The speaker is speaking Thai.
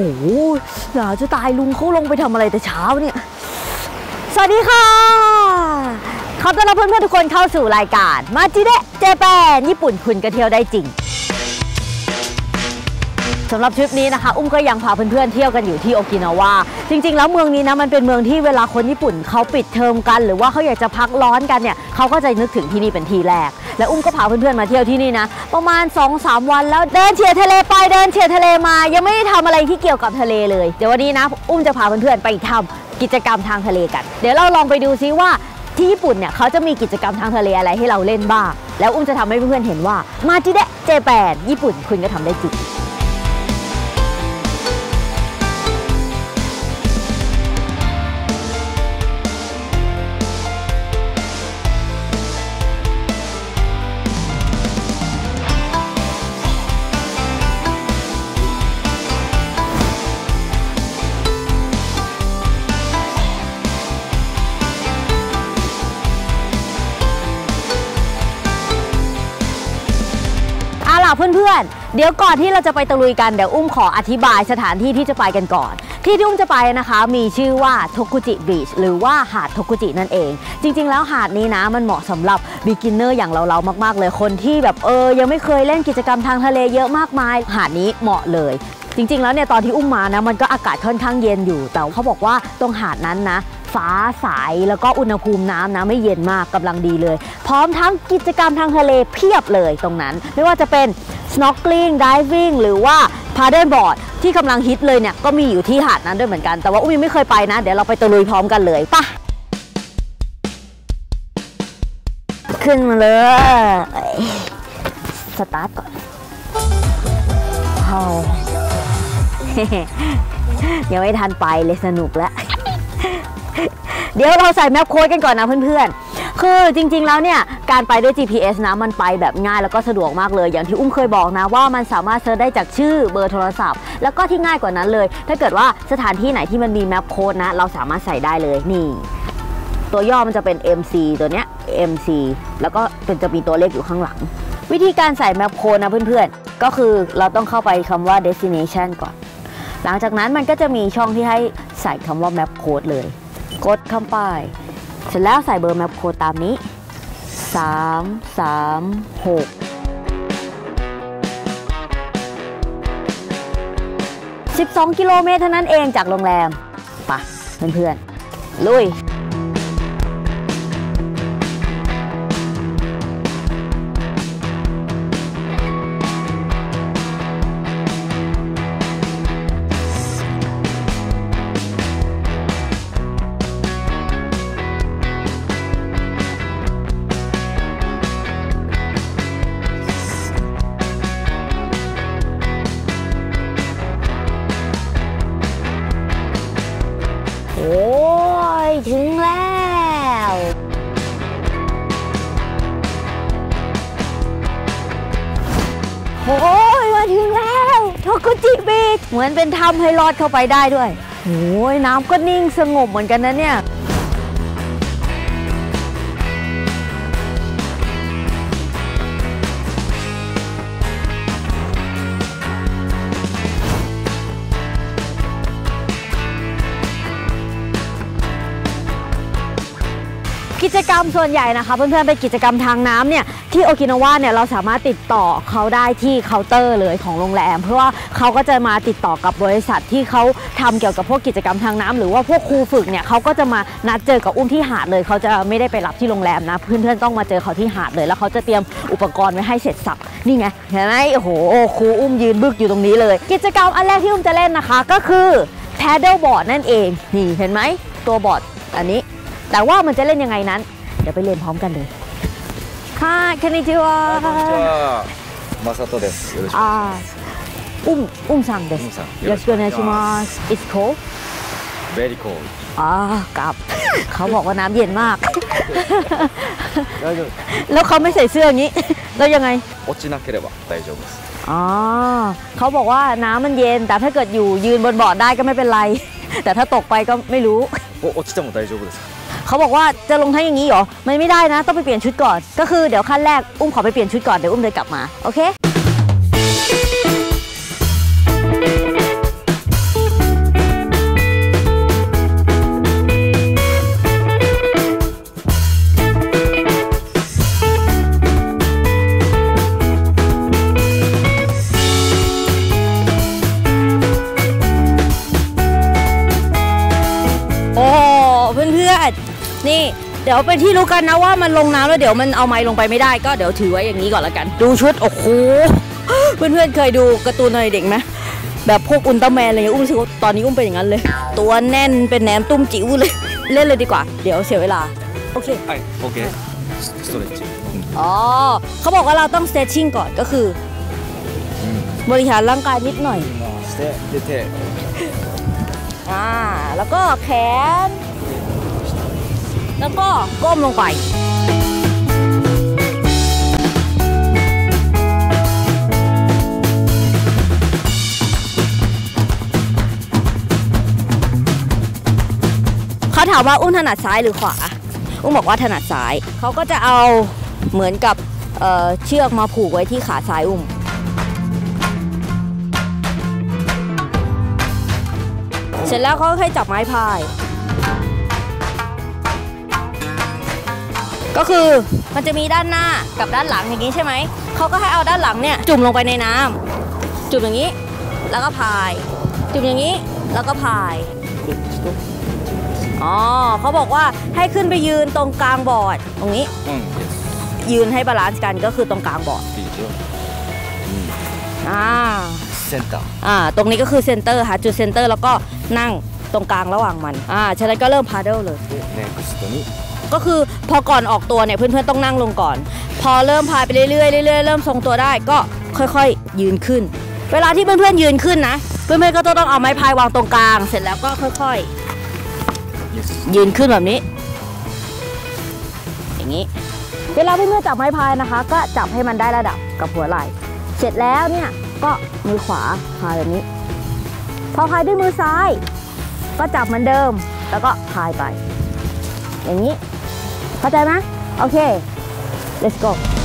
โอ้โหหนาวจะตายลุงเขาลงไปทำอะไรแต่เช้าเนี่ย สวัสดีค่ะ ขอต้อนรับเพื่อนๆทุกคนเข้าสู่รายการมาจิเดะเจแปนญี่ปุ่นคุณก็เที่ยวได้จริงสำหรับทริปนี้นะคะ อุ้มก็ยังพาเพื่อนๆเที่ยวกันอยู่ที่โอกินาวา จริง ๆ แล้วเมืองนี้นะมันเป็นเมืองที่เวลาคนญี่ปุ่นเขาปิดเทอมกัน หรือว่าเขาอยากจะพักร้อนกันเนี่ยเขาก็จะนึกถึงที่นี่เป็นที่แรก และอุ้มก็พาเพื่อนๆมาเที่ยวที่นี่นะ ประมาณ 2-3 วันแล้วเดินเฉียดทะเลไปเดินเฉียดทะเลมา ยังไม่ได้ทำอะไรที่เกี่ยวกับทะเลเลย เดี๋ยววันนี้นะ อุ้มจะพาเพื่อนๆไปทำกิจกรรมทางทะเลกัน เดี๋ยวเราลองไปดูซิว่าที่ญี่ปุ่นเนี่ยเขาจะมีกิจกรรมทางทะเลอะไรให้เราเล่นบ้าง แล้วอุ้มจะทำให้เพื่อนๆเห็นว่ามาจิเดะเจแปนญี่ปุ่นคุณก็ทำได้จริง ล่ะเพื่อนๆ เดี๋ยวก่อนที่เราจะไปตะลุยกันเดี๋ยวอุ้มขออธิบายสถานที่ที่จะไปกันก่อน ที่ที่อุ้มจะไปนะคะ มีชื่อว่าโทกุจิบีชหรือว่าหาดโทกุจินั่นเอง จริง ๆ แล้วหาดนี้นะมันเหมาะสำหรับ beginner อย่างเราๆมาก ๆ เลยคนที่แบบเออยังไม่เคยเล่นกิจกรรมทางทะเลเยอะมากมาย หาดนี้เหมาะเลยจริงๆ แล้วเนี่ยตอนที่อุ้มมานะมันก็อากาศค่อนข้างเย็นอยู่แต่เขาบอกว่าตรงหาดนั้นนะ ฟ้าใสแล้วก็อุณหภูมิน้ำนะไม่เย็นมากกำลังดีเลย พร้อมทั้งกิจกรรมทางทะเลเพียบเลยตรงนั้น ไม่ว่าจะเป็น snorkeling diving หรือว่า paddleboard ที่กำลังฮิตเลยเนี่ยก็มีอยู่ที่หาดนั้นด้วยเหมือนกัน แต่ว่าอุ้มยังไม่เคยไปนะ เดี๋ยวเราไปตะลุยพร้อมกันเลยไปะขึ้นมาเลยสตาร์ทก่อนเอายังไม่ทันไปเลยสนุกแล้ว เดี๋ยวเราใส่แมปโค้ดกันก่อนนะเพื่อนๆ คือจริงๆแล้วเนี่ยการไปด้วย GPS นะมันไปแบบง่ายแล้วก็สะดวกมากเลย อย่างที่อุ้มเคยบอกนะว่ามันสามารถเซิร์ชได้จากชื่อเบอร์โทรศัพท์ แล้วก็ที่ง่ายกว่านั้นเลย ถ้าเกิดว่าสถานที่ไหนที่มันมีแมปโค้ดนะ เราสามารถใส่ได้เลยนี่ ตัวย่อมันจะเป็น MC ตัวเนี้ย MC แล้วก็เป็นจะมีตัวเลขอยู่ข้างหลัง วิธีการใส่แมปโค้ดนะเพื่อนๆ ก็คือเราต้องเข้าไปคำว่า destination ก่อน หลังจากนั้นมันก็จะมีช่องที่ให้ใส่คำว่า map code เลย กดคำป้าไปเสร็จแล้วใส่เบอร์ map code ตามนี้ 3 3 6 12 กิโลเมตรเท่านั้นเองจากโรงแรมไปะเพื่อนๆ ลุย โอ้ยมาถึงแล้วโทกุจิบีชเหมือนเป็นถ้ำให้รอดเข้าไปได้ด้วยโอ้ยน้ำก็นิ่งสงบเหมือนกันนะเนี่ย กิจกรรมส่วนใหญ่นะคะ เพื่อนๆเป็นกิจกรรมทางน้ำเนี่ยที่โอกินาวาเนี่ยเราสามารถติดต่อเขาได้ที่เคาน์เตอร์เลยของโรงแรม เพราะว่าเขาก็จะมาติดต่อกับบริษัทที่เขาทำเกี่ยวกับพวกกิจกรรมทางน้ำหรือว่าพวกครูฝึกเนี่ยเขาก็จะมานัดเจอกับอุ้มที่หาดเลยเขาจะไม่ได้ไปรับที่โรงแรมนะ เพื่อนๆต้องมาเจอเขาที่หาดเลย แล้วเขาจะเตรียมอุปกรณ์ไว้ให้เสร็จสับนี่ไงเห็นไหมโอ้โหครูอุ้มยืนบึกอยู่ตรงนี้เลย กิจกรรมอันแรกที่อุ้มจะเล่นนะคะ ก็คือ paddle board นั่นเองนี่เห็นไหมตัวบอร์ดอันนี้ แต่ว่ามันจะเล่นยังไงนั้น เดี๋ยวไปเรียนพร้อมกันเลย ค่ะこんにちはこんにちは。マサトです。よろしく。あーอุ้มอุ้มซังเดส อุ้มซัง よろしくお願いします It's cold Very cold。 อ่ากลับ เขาบอกว่าน้ำเย็นมาก 大丈夫。 แล้วเขาไม่ใส่เสื้ออย่างนี้ แล้วยังไง 落ちなければ大丈夫です。 อ๋อเขาบอกว่าน้ำมันเย็น แต่ถ้าเกิดอยู่ยืนบนบอร์ดได้ก็ไม่เป็นไร แต่ถ้าตกไปก็ไม่รู้ お落ちても大丈夫ですか。 เขาบอกว่าจะลงทั้งอย่างนี้เหรอมันไม่ได้นะ ต้องไปเปลี่ยนชุดก่อน ก็คือเดี๋ยวขั้นแรกอุ้มขอไปเปลี่ยนชุดก่อนเดี๋ยวอุ้มเดินกลับมาโอเค ดี๋ยวเป็นที่รู้กันนะว่ามันลงน้ำแล้วเดี๋ยวมันเอาไม้ลงไปไม่ได้ก็เดี๋ยวถือไว้อย่างนี้ก่อนละกัน ดูชุดโอ้โหเพื่อนๆเคยดูการ์ตูนอะไรเด็กไหมแบบพวกอุลตร้าแมนอะไรอย่เงี้ยอุ้มรู้สึกตอนนี้อุ้มเป็นอย่างนั้นเลย ตัวแน่นเป็นแหนมตุ้มจิ๋วเลยเล่นเลยดีกว่า เดี๋ยวเสียเวลา โอเคโอเคสเตรชอ๋อเขาบอกว่าเราต้อง stretching ก่อนก็คือ บริหารร่างกายนิดหน่อยอ่าแล้วก็แขน แล้วก็ก้มลงไปเขาถามว่าอุ้มถนัดซ้ายหรือขวา อุ้มบอกว่าถนัดซ้าย เขาก็จะเอาเหมือนกับเเชือกมาผูกไว้ที่ขาซ้ายอุ้ม เสร็จแล้วเขาก็ให้จับไม้พาย ก็คือมันจะมีด้านหน้ากับด้านหลังอย่างนี้ใช่ไหม เขาก็ให้เอาด้านหลังเนี่ยจุ่มลงไปในน้ำ จุ่มอย่างนี้ แล้วก็พาย จุ่มอย่างนี้แล้วก็พายอ๋อเขาบอกว่าให้ขึ้นไปยืนตรงกลางบอร์ดตรงนี้ ยืนให้บาลานซ์กันก็คือตรงกลางบอร์ดอ่าเซนเตอร์อ่าตรงนี้ก็คือเซนเตอร์ค่ะจุดเซนเตอร์แล้วก็นั่งตรงกลางระหว่างมันอ่าฉะนั้นก็เริ่มพาเดิลเลย ก็คือพอก่อนออกตัวเนี่ยเพื่อนๆต้องนั่งลงก่อน พอเริ่มพายไปเรื่อยๆเรื่อยๆเริ่มทรงตัวได้ก็ค่อยๆยืนขึ้น เวลาที่เพื่อนๆยืนขึ้นนะ เพื่อนๆก็ต้องเอาไม้พายวางตรงกลาง เสร็จแล้วก็ค่อยๆ ยืนขึ้นแบบนี้ อย่างนี้ เวลาเพื่อนๆจับไม้พายนะคะ ก็จับให้มันได้ระดับกับหัวไหล่เสร็จแล้วเนี่ยก็มือขวาพายแบบนี้ พอพายด้วยมือซ้าย ก็จับเหมือนเดิม แล้วก็พายไป อย่างนี้ เข้าใจไหมโอเค let's go